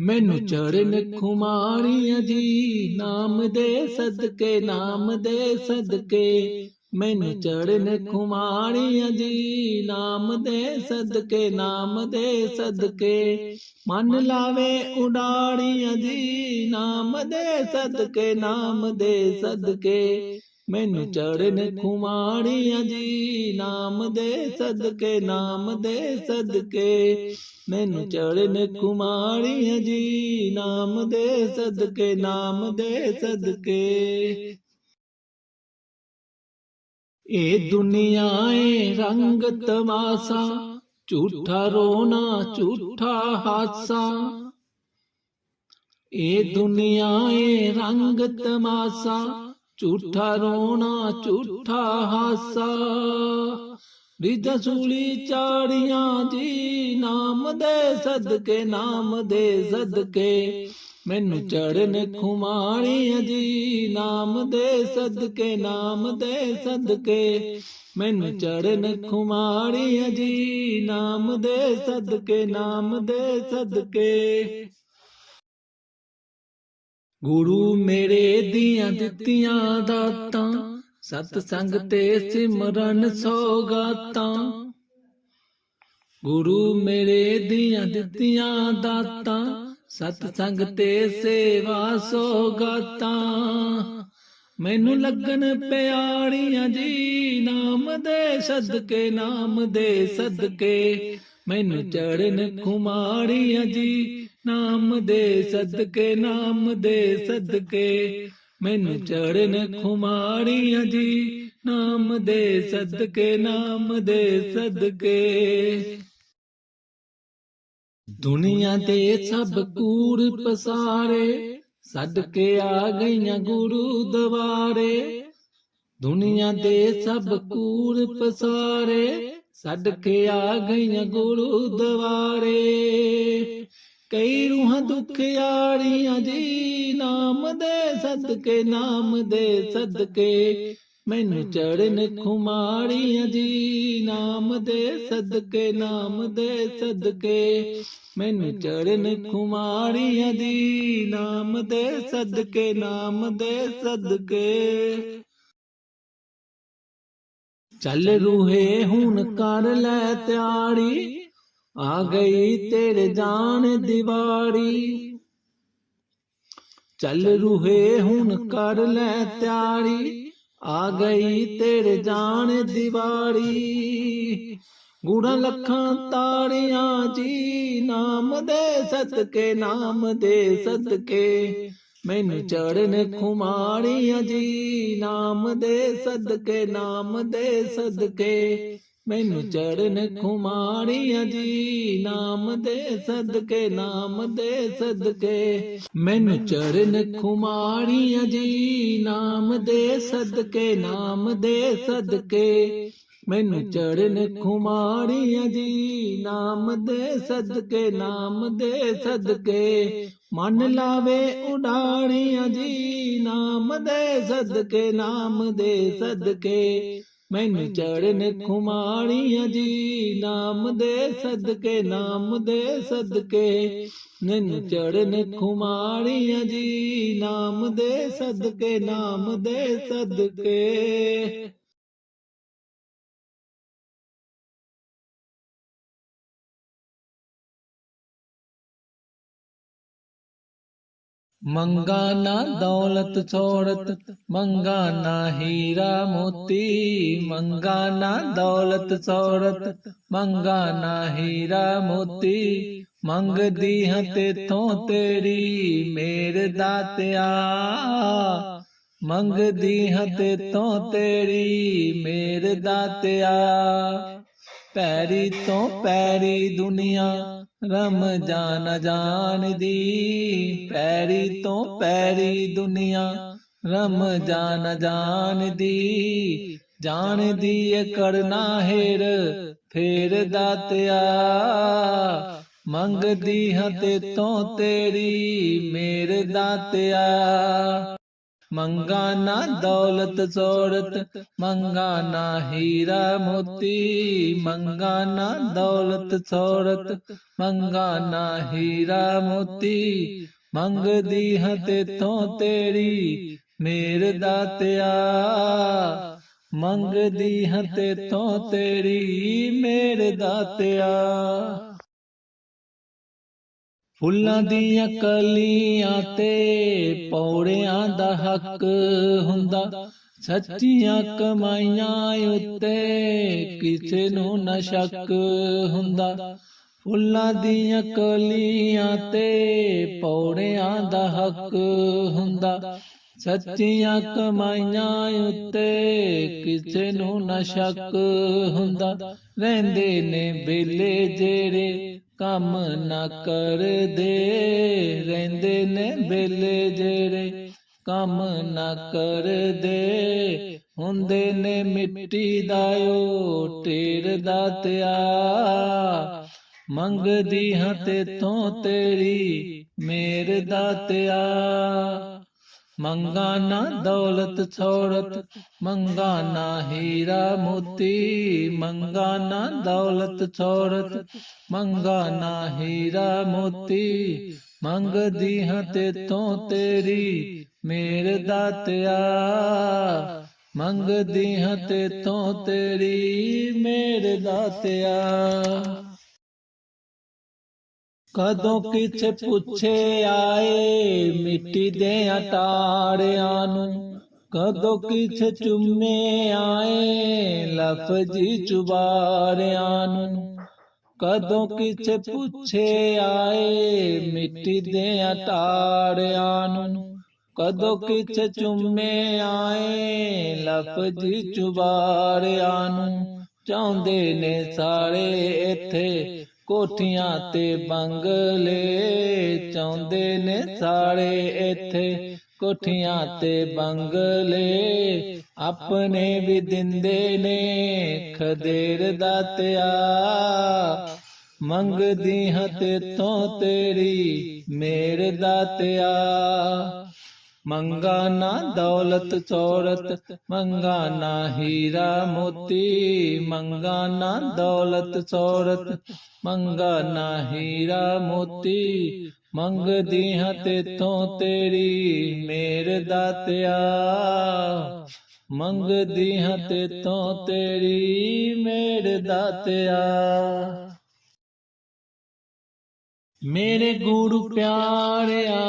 ਮੈਨੂੰ ਚਰਨ ਖੁਮਾਰੀਆਂ ਜੀ ਨਾਮ ਦੇ ਸਦਕੇ ਨਾਮ ਦੇ ਸਦਕੇ। ਮੈਨੂੰ ਚਰਨ ਖੁਮਾਰੀਆਂ ਜੀ ਨਾਮ ਦੇ ਸਦਕੇ ਨਾਮ ਦੇ ਸਦਕੇ। ਮਨ ਲਾਵੇ ਉਡਾਰੀਆਂ ਜੀ ਨਾਮ ਦੇ ਸਦਕੇ ਨਾਮ ਦੇ ਸਦਕੇ। ਮੈਨੂੰ ਚਰਨ ਖੁਮਾਰੀਆਂ ਜੀ ਨਾਮ ਦੇ ਸਦਕੇ ਨਾਮ ਦੇ ਸਦਕੇ। ਮੈਨੂੰ ਚਰਨ ਕੁਮਾਰੀਆਂ ਜੀ ਨਾਮ ਦੇ ਸਦਕੇ ਨਾਮ ਦੇ ਸਦਕੇ। ਇਹ ਦੁਨੀਆ ਏ ਰੰਗ ਤਮਾਸਾ ਝੂਠਾ ਰੋਣਾ ਝੂਠਾ ਹਾਸਾ ਇਹ ਦੁਨੀਆ ਏ ਰੰਗ ਤਮਾਸਾ ਝੂਠਾ ਰੋਣਾ, ਝੂਠਾ ਹਾਸਾ। ਰਿਦ ਸੂਲੀ ਚਾੜੀਆਂ ਜੀ, ਨਾਮ ਦੇ ਸਦਕੇ, ਨਾਮ ਦੇ ਸਦਕੇ। ਮੈਨੂੰ ਚੜਨ ਖੁਮਾਣੀਆਂ ਜੀ, ਨਾਮ ਦੇ ਸਦਕੇ, ਨਾਮ ਦੇ ਸਦਕੇ। ਮੈਨੂੰ ਚੜਨ ਖੁਮਾਣੀਆਂ ਜੀ, ਨਾਮ ਦੇ ਸਦਕੇ, ਨਾਮ ਦੇ ਸਦਕੇ। ਗੁਰੂ ਮੇਰੇ ਦੀਆਂ ਦਿੱਤੀਆਂ ਦਾਤਾਂ, ਸਤ ਸੰਗ ਤੇ ਸਿਮਰਨ ਸੋਗਾਤਾਂ ਗੁਰੂ ਮੇਰੇ ਦੀਆਂ ਦਿੱਤੀਆਂ ਦਾਤਾਂ, ਸਤ ਸੰਗ ਤੇ ਸੇਵਾ ਸੋਗਾਤਾਂ ਮੈਨੂੰ ਲੱਗਣ ਪਿਆਰੀਆਂ ਜੀ, ਨਾਮ ਦੇ ਸਦਕੇ, ਨਾਮ ਦੇ ਸਦਕੇ। ਮੈਨੂੰ ਚਰਨ ਖੁਮਾਰੀਆਂ ਜੀ ਨਾਮ ਦੇ ਸਦਕੇ ਨਾਮ ਦੇ ਸਦਕੇ। ਮੈਨੂੰ ਚਰਨ ਖੁਮਾਰੀਆਂ ਜੀ। ਨਾਮ ਦੇ ਸਦਕੇ ਨਾਮ ਦੇ ਸਦਕੇ। ਦੁਨੀਆ ਦੇ ਸਭ ਕੂੜ ਪਸਾਰੇ ਸਦਕੇ ਆ ਗਈਆਂ ਗੁਰੂ ਦਵਾਰੇ। ਦੁਨੀਆ ਦੇ ਸਭ ਕੂੜ ਪਸਾਰੇ ਸਦਕੇ ਆ ਗਈਆਂ ਗੁਰੂ ਦਵਾਰੇ। ਕਈ ਰੂਹਾਂ ਦੁਖਿਆੜੀਆਂ ਜੀ, ਨਾਮ ਦੇ ਸਦਕੇ, ਨਾਮ ਦੇ ਸਦਕੇ। ਮੈਨੂੰ ਚੜਨ ਖੁਮਾਰੀਆਂ ਜੀ, ਨਾਮ ਦੇ ਸਦਕੇ, ਨਾਮ ਦੇ ਸਦਕੇ। ਮੈਨੂੰ ਚੜਨ ਖੁਮਾਰੀਆਂ ਜੀ, ਨਾਮ ਦੇ ਸਦਕੇ, ਨਾਮ ਦੇ ਸਦਕੇ। ਚੱਲ ਰੂਹੇ ਹੁਣ ਕਰ ਲੈ ਤਿਆਰੀ। ਆ ਗਈ ਤੇਰੇ ਜਾਣ ਦੀਵਾਰੀ। ਚੱਲ ਰੂਹੇ ਹੁਣ ਕਰ ਲੈ ਤਿਆਰੀ। ਆ ਗਈ ਤੇਰੇ ਜਾਣ ਦੀਵਾਰੀ। ਗੂੜਾ ਲੱਖਾਂ ਤਾੜੀਆਂ ਜੀ, ਨਾਮ ਦੇ ਸਦਕੇ, ਨਾਮ ਦੇ ਸਦਕੇ। ਮੈਨੂੰ ਚੜਨ ਖੁਮਾਰੀਆਂ ਜੀ ਨਾਮ ਦੇ ਸਦਕੇ ਨਾਮ ਦੇ ਸਦਕੇ। ਮੈਨੂੰ ਚਰਨ ਖੁਮਾਰੀਆਂ ਜੀ ਨਾਮ ਦੇ ਸਦਕੇ ਨਾਮ ਦੇ ਸਦਕੇ। ਮੈਨੂੰ ਚਰਨ ਖੁਮਾਰੀਆਂ ਜੀ ਨਾਮ ਦੇ ਸਦਕੇ ਨਾਮ ਦੇ ਸਦਕੇ। ਮੈਨੂੰ ਚਰਨ ਖੁਮਾਰੀਆਂ ਜੀ ਨਾਮ ਦੇ ਸਦਕੇ ਨਾਮ ਦੇ ਸਦਕੇ। ਮਨ ਲਾਵੇ ਉਡਾਰੀਆਂ ਜੀ ਨਾਮ ਦੇ ਸਦਕੇ ਨਾਮ ਦੇ ਸਦਕੇ। ਮੈਨੂੰ ਚੜਨ ਖੁਮਾਰੀਆਂ ਜੀ ਨਾਮ ਦੇ ਸਦਕੇ ਨਾਮ ਦੇ ਸਦਕੇ। ਮੈਨੂੰ ਚੜਨ ਖੁਮਾਰੀਆਂ ਜੀ ਨਾਮ ਦੇ ਸਦਕੇ ਨਾਮ ਦੇ ਸਦਕੇ। ਮੰਗਾ ਨਾ ਦੌਲਤ ਛੋੜਤ ਮੰਗਾ ਨਾ ਹੀਰਾ ਮੋਤੀ, ਮੰਗਾ ਨਾ ਦੌਲਤ ਛੋੜਤ ਮੰਗਾ ਨਾ ਹੀਰਾ ਮੋਤੀ, ਮੰਗਦੀ ਹਾਂ ਤੇਥੋਂ ਤੇਰੀ ਮੇਰੇ ਦਾਤਿਆ ਮੰਗਦੀ ਹਾਂ ਤੇਥੋਂ ਤੇਰੀ ਮੇਰ ਦਾਤਿਆ ਪੈਰੀ ਤੋਂ ਪੈਰੀ ਦੁਨੀਆ ਰਮ ਜਾਨ ਜਾਣਦੀ ਪੈਰੀ ਤੋਂ ਪੈਰੀ ਦੁਨੀਆ। ਰਮ ਜਾਨ ਜਾਣਦੀ ਜਾਣਦੀ ਏ ਕਰਨਾ ਹੇਰ, ਫੇਰ ਦਾਤਿਆ। ਮੰਗਦੀ ਹਾਂ ਤੇ ਤੋਂ ਤੇਰੀ ਮੇਰ ਦਾਤਿਆ। ਮੰਗਾ ਨਾ ਦੌਲਤ ਸੋਰਤ, ਮੰਗਾ ਨਾ ਹੀਰਾ ਮੋਤੀ, ਮੰਗਾ ਨਾ ਦੌਲਤ ਸੋਰਤ, ਮੰਗਾ ਨਾ ਹੀਰਾ ਮੋਤੀ। ਮੰਗਦੀ ਹਾਂ ਤੇਥੋਂ ਤੇਰੀ ਮੇਰ ਦਾਤਿਆ। ਮੰਗਦੀ ਹਾਂ ਤੇਥੋਂ ਤੇਰੀ ਮੇਰ ਦਾਤਿਆ। ਫੁੱਲਾਂ ਦੀਆਂ ਕਲੀਆਂ ਤੇ ਪੌੜਿਆਂ ਦਾ ਹੱਕ ਹੁੰਦਾ। ਸੱਚੀਆਂ ਕਮਾਈਆਂ ਉੱਤੇ ਕਿਸੇ ਨੂੰ ਨਾ ਸ਼ੱਕ ਹੁੰਦਾ। ਫੁੱਲਾਂ ਦੀਆਂ ਕਲੀਆਂ ਤੇ ਪੌੜਿਆਂ ਦਾ ਹੱਕ ਹੁੰਦਾ। ਸੱਚੀਆਂ ਕਮਾਈਆਂ ਉੱਤੇ ਕਿਸੇ ਨੂੰ ਨਾ ਸ਼ੱਕ ਹੁੰਦਾ। ਰਹਿੰਦੇ ਨੇ ਬੇਲੇ ਜਿਹੜੇ ਕੰਮ ਨਾ ਕਰਦੇ। ਰਹਿੰਦੇ ਨੇ ਬੇਲੇ ਜਿਹੜੇ ਕੰਮ ਨਾ ਕਰਦੇ। ਹੁੰਦੇ ਨੇ ਮਿੱਟੀ ਦਾ ਓ ਢੇਰ ਦਾਤਿਆ ਮੰਗਦੀ ਹਾਂ ਤੇ ਤੇਥੋਂ ਤੇਰੀ ਮੇਰ ਦਾਤਿਆ ਮੰਗਾ ਨਾ ਦੌਲਤ ਛੋੜਤ ਮੰਗਾ ਨਾ ਹੀਰਾ ਮੋਤੀ, ਮੰਗਾ ਨਾ ਦੌਲਤ ਛੋੜਤ ਮੰਗਾ ਨਾ ਹੀਰਾ ਮੋਤੀ, ਮੰਗਦੀ ਹਾਂ ਤੇ ਤੇਥੋਂ ਤੇਰੀ ਮੇਰੇ ਦਾਤਿਆ ਮੰਗਦੀ ਹਾਂ ਤੇ ਤੇਥੋਂ ਤੇਰੀ ਮੇਰੇ ਦਾਤਿਆ ਕਦੋਂ ਕਿਛ ਪੁੱਛੇ ਆਏ, ਮਿੱਟੀ ਦੇ ਅਟਾੜਿਆਂ ਨੂੰ। ਕਦੋਂ ਕਿਛ ਚੁੰਮੇ ਆਏ, ਲਫ਼ਜ਼ੀ ਚੁਬਾਰਿਆਂ ਨੂੰ। ਕਦੋਂ ਕਿਛ ਪੁੱਛੇ ਆਏ, ਮਿੱਟੀ ਦੇ ਅਟਾੜਿਆਂ ਨੂੰ। ਕਦੋਂ ਕਿਛ ਚੁੰਮੇ ਆਏ, ਲਫ਼ਜ਼ੀ ਚੁਬਾਰਿਆਂ ਨੂੰ। ਚਾਹੁੰਦੇ ਨੇ ਸਾਰੇ ਇੱਥੇ ਕੋਠੀਆਂ ਤੇ ਬੰਗਲੇ ਚਾਹੁੰਦੇ ਨੇ ਸਾਰੇ ਇੱਥੇ। ਕੋਠੀਆਂ ਤੇ ਬੰਗਲੇ ਆਪਣੇ ਵੀ ਦਿੰਦੇ ਨੇ ਖਦੇਰ ਦਾਤਿਆ ਮੰਗਦੀ ਹਾਂ ਤੇ ਤੇਥੋਂ ਤੇਰੀ ਮੇਰ ਦਾਤਿਆ ਮੰਗਾ ਨਾ ਦੌਲਤ ਚੌਰਤ ਮੰਗਾ ਨਾ ਹੀਰਾ ਮੋਤੀ, ਮੰਗਾ ਨਾ ਦੌਲਤ ਚੌਰਤ ਮੰਗਾ ਨਾ ਹੀਰਾ ਮੋਤੀ ਮੰਗਦੀ ਹਾਂ ਤੇਥੋਂ ਤੇਰੀ ਮੇਰ ਦਾਤਿਆ ਮੰਗਦੀ ਹਾਂ ਤੇਥੋਂ ਤੇਰੀ ਮੇਰ ਦਾਤਿਆ ਮੇਰੇ ਗੁਰੂ ਪਿਆਰਿਆ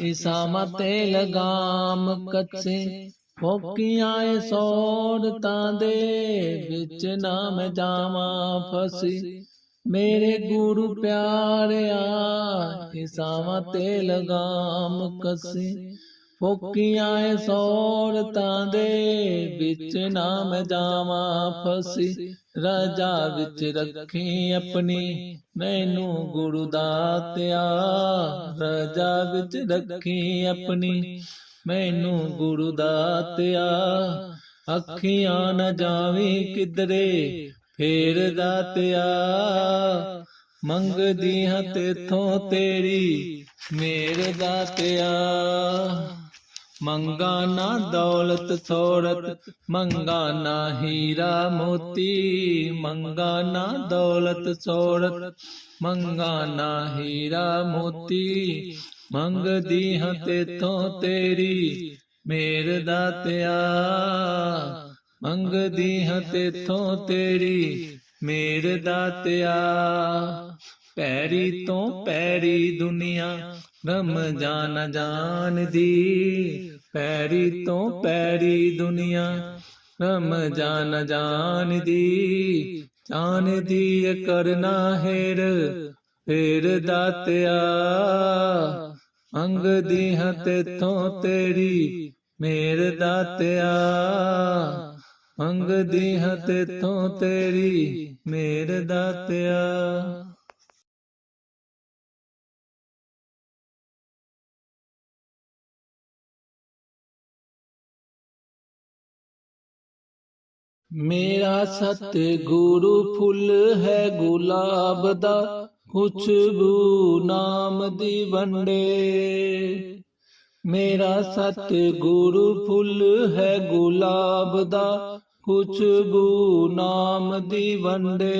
ਇਸਾਮਾ ਤੇ ਲਗਾਮ ਕੱਚੇ। ਫੋਕੀਆਂ ਏ ਸੋੜਤਾਂ ਦੇ ਵਿੱਚ ਨਾ ਮੈਂ ਜਾਵਾਂ ਫਸੀ। ਮੇਰੇ ਗੁਰੂ ਪਿਆਰਿਆ ਇਸਾਮਾ ਤੇ ਲਗਾਮ ਕੱਸੇ ਫੋਕੀਆਂ ਏ ਸੋੜਤਾਂ ਦੇ ਵਿੱਚ ਨਾਮ ਜਾਵਾਂ ਫਸੀ। ਰਾਜਾ ਵਿੱਚ ਰੱਖੀ ਆਪਣੀ, ਮੈਨੂੰ ਗੁਰੂ ਦਾਤਿਆ ਰਾਜਾ ਵਿੱਚ ਰੱਖੀ ਆਪਣੀ, ਮੈਨੂੰ ਗੁਰੂ ਦਾਤਿਆ ਅੱਖੀਆਂ ਨਾ ਜਾਵੀਂ ਕਿਧਰੇ, ਫੇਰ ਦਾਤਿਆ ਮੰਗਦੀ ਹਾਂ ਤੇਥੋਂ ਤੇਰੀ, ਮੇਰ ਦਾਤਿਆ ਮੰਗਾ ਨਾ ਦੌਲਤ ਸੋਰਤ, ਮੰਗਾ ਨਾ ਹੀਰਾ ਮੋਤੀ, ਮੰਗਾ ਨਾ ਦੌਲਤ ਸੋਰਤ, ਮੰਗਾ ਨਾ ਹੀਰਾ ਮੋਤੀ, ਮੰਗਦੀ ਹਾਂ ਤੇਥੋਂ ਤੇਰੀ ਮੇਰ ਦਾਤਿਆ ਮੰਗਦੀ ਹਾਂ ਤੇਥੋਂ ਤੇਰੀ ਮੇਰ ਦਾਤਿਆ ਪੈਰੀ ਤੋਂ ਪੈਰੀ ਦੁਨੀਆ ਰਮਜ਼ਾਨ ਜਾਣਦੀ ਪੈਰੀ ਤੋਂ ਪੈਰੀ ਦੁਨੀਆ। ਰਮਜ਼ਾਨ ਜਾਣਦੀ ਜਾਣਦੀ ਕਰਨਾ ਹੈਰ। ਫੇਰ ਦਾਤਿਆ। ਅੰਗ ਦੀ ਹਾਂ ਤੇਥੋਂ ਤੇਰੀ ਮੇਰ ਦਾਤਿਆ। ਅੰਗ ਦੀ ਹਾਂ ਤੇਥੋਂ ਤੇਰੀ ਮੇਰ ਦਾਤਿਆ। ਮੇਰਾ ਸਤ ਗੁਰੂ ਫੁੱਲ ਹੈ ਗੁਲਾਬ ਦਾ, ਖੁਸ਼ਬੂ ਨਾਮ ਦੀ ਵੰਡੇ। ਮੇਰਾ ਸਤ ਗੁਰੂ ਫੁੱਲ ਹੈ ਗੁਲਾਬ ਦਾ, ਖੁਸ਼ਬੂ ਨਾਮ ਦੀ ਵੰਡੇ।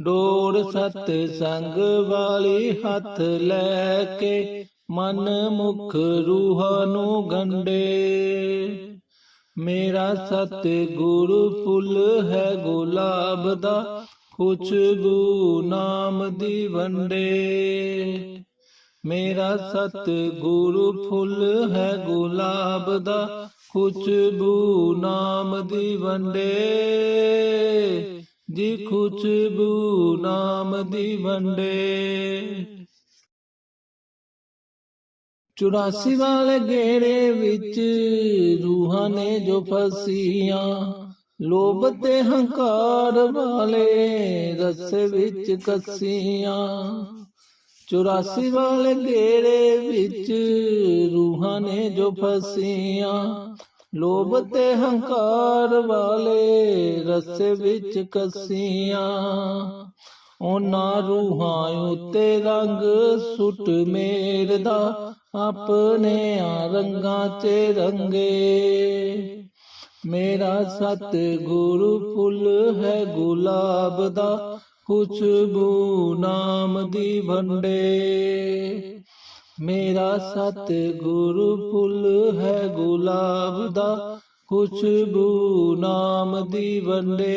ਡੋਰ ਸਤ ਸੰਗ ਵਾਲੀ ਹੱਥ ਲੈ ਕੇ ਮਨ ਮੁਖ ਰੂਹ ਨੂੰ ਗੰਡੇ। ਮੇਰਾ ਸਤ ਗੁਰੂ ਫੁੱਲ ਹੈ ਗੁਲਾਬ ਦਾ ਖੁਸ਼ਬੂ ਨਾਮ ਦੀ ਵੰਡੇ। ਮੇਰਾ ਸਤ ਗੁਰੂ ਫੁੱਲ ਹੈ ਗੁਲਾਬ ਦਾ ਖੁਸ਼ਬੂ ਨਾਮ ਦੀ ਵੰਡੇ। ਜੀ ਖੁਸ਼ਬੂ ਨਾਮ ਦੀ ਵੰਡੇ। ਚੁਰਾਸੀ ਵਾਲੇ ਗੇੜੇ ਵਿੱਚ ਰੂਹਾਂ ਨੇ ਜੋ ਫਸੀਆਂ, ਲੋਭ ਤੇ ਹੰਕਾਰ ਵਾਲੇ ਰਸੇ ਵਿੱਚ ਕੱਸੀਆਂ। ਚੁਰਾਸੀ ਵਾਲੇ ਗੇੜੇ ਵਿੱਚ ਰੂਹਾਂ ਨੇ ਜੋ ਫਸੀਆਂ, ਲੋਭ ਤੇ ਹੰਕਾਰ ਵਾਲੇ ਰਸੇ ਵਿੱਚ ਕੱਸੀਆਂ। ਉਹਨਾਂ ਰੂਹਾਂ ਉਤੇ ਰੰਗ ਸੁੱਟ ਮੇਰ ਦਾ ਆਪਣੇ ਆ ਰੰਗਾਂ 'ਚ ਰੰਗੇ। ਮੇਰਾ ਸਤ ਗੁਰੂ ਫੁੱਲ ਹੈ ਗੁਲਾਬ ਦਾ, ਖੁਸ਼ਬੂ ਨਾਮ ਦੀ ਵੰਡੇ। ਮੇਰਾ ਸਤ ਗੁਰੂ ਫੁੱਲ ਹੈ ਗੁਲਾਬ ਦਾ, ਖੁਸ਼ਬੂ ਨਾਮ ਦੀ ਵੰਡੇ।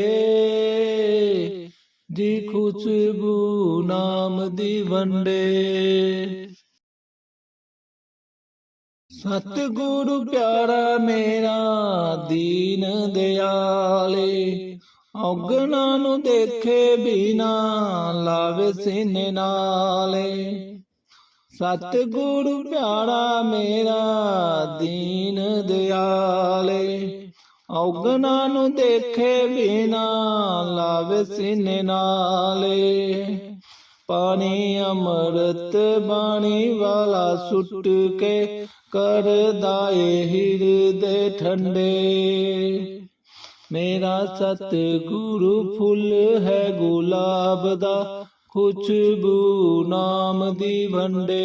ਜੀ ਖੁਸ਼ਬੂ ਨਾਮ ਦੀ ਵੰਡੇ। ਸਤਿਗੁਰੂ ਪਿਆਰਾ ਮੇਰਾ ਦੀਨ ਦਿਆਲੇ, ਔਗਣਾ ਨੂੰ ਦੇਖੇ ਬਿਨਾ ਲਾਵੇ ਸੀਨੇ ਨਾਲੇ। ਸਤਿਗੁਰੂ ਪਿਆਰਾ ਮੇਰਾ ਦੀਨ ਦਿਆਲੇ, ਔਗਣਾ ਨੂੰ ਦੇਖੇ ਬਿਨਾ ਲਾਵੇ ਸੀਨੇ ਨਾਲੇ। ਪਾਣੀ ਅੰਮ੍ਰਿਤ ਬਾਣੀ ਵਾਲਾ ਸੁੱਟ ਕੇ ਕਰਦਾ ਏ ਹਿਰਦੇ ਠੰਡੇ। ਮੇਰਾ ਸਤ ਗੁਰੂ ਫੁੱਲ ਹੈ ਗੁਲਾਬ ਦਾ, ਖੁਸ਼ਬੂ ਨਾਮ ਦੀ ਵੰਡੇ।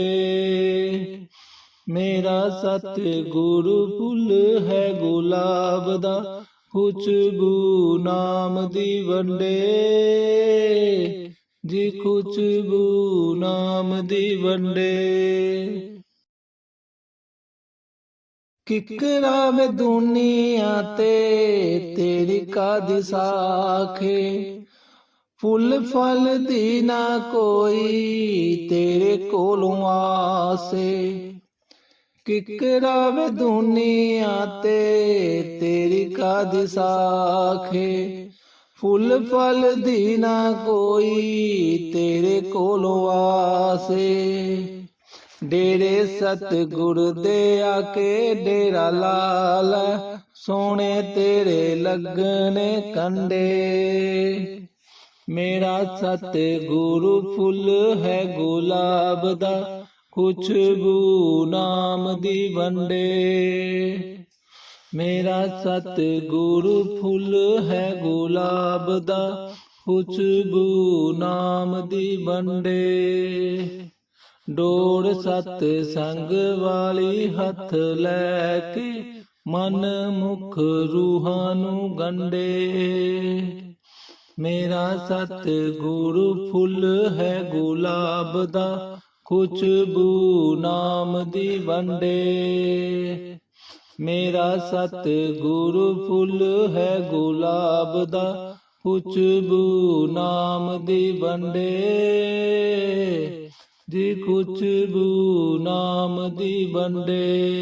ਮੇਰਾ ਸਤ ਗੁਰੂ ਫੁੱਲ ਹੈ ਗੁਲਾਬ ਦਾ, ਖੁਸ਼ਬੂ ਨਾਮ ਦੀ ਵੰਡੇ। ਜੀ ਬੂ ਨਾਮ ਦੀ ਵੰਡੇ। ਕਿਕਰਾ ਵੇ ਦੁਨੀਆ ਤੇ, ਤੇਰੀ ਕਾਦੀ ਸਾਖੇ। ਫੁੱਲ ਫਲ ਦੀ ਨਾ ਕੋਈ, ਤੇਰੇ ਕੋਲੋਂ ਆਸੇ। ਕਿਕਰਾ ਵੇ ਦੁਨੀਆ ਤੇ, ਤੇਰੀ ਕਾਦੀ ਸਾਖੇ। ਫੁੱਲ ਫਲ ਦੀ ਨਾ ਕੋਈ ਤੇਰੇ ਕੋਲੋਂ ਆਸੇ ਡੇਰੇ ਸਤਿਗੁਰ ਦੇ ਆ ਕੇ ਡੇਰਾ ਲਾਲ ਸੋਹਣੇ ਤੇਰੇ ਲੱਗਣੇ ਕੰਡੇ। ਮੇਰਾ ਸਤਿਗੁਰੂ ਫੁੱਲ ਹੈ ਗੁਲਾਬ ਦਾ, ਖੁਸ਼ਬੂ ਨਾਮ ਦੀ ਵੰਡੇ। ਮੇਰਾ ਸਤਿਗੁਰੂ ਫੁੱਲ ਹੈ ਗੁਲਾਬ ਦਾ, ਖੁਸ਼ਬੂ ਨਾਮ ਦੀ ਵੰਡੇ। ਡੋੜ ਸਤ ਸੰਗ ਵਾਲੀ ਹੱਥ ਲੈ ਕੇ ਮਨ ਮੁਖ ਰੂਹਾਂ ਨੂੰ ਗੰਡੇ। ਮੇਰਾ ਸਤ ਗੁਰੂ ਫੁੱਲ ਹੈ ਗੁਲਾਬ ਦਾ, ਖੁਸ਼ਬੂ ਨਾਮ ਦੀ ਵੰਡੇ। ਮੇਰਾ ਸਤ ਗੁਰੂ ਫੁੱਲ ਹੈ ਗੁਲਾਬ ਦਾ, ਖੁਸ਼ਬੂ ਨਾਮ ਦੀ ਵੰਡੇ। ਜੀ ਖੁਸ਼ਬੂ ਨਾਮ ਦੀ ਵੰਡੇ।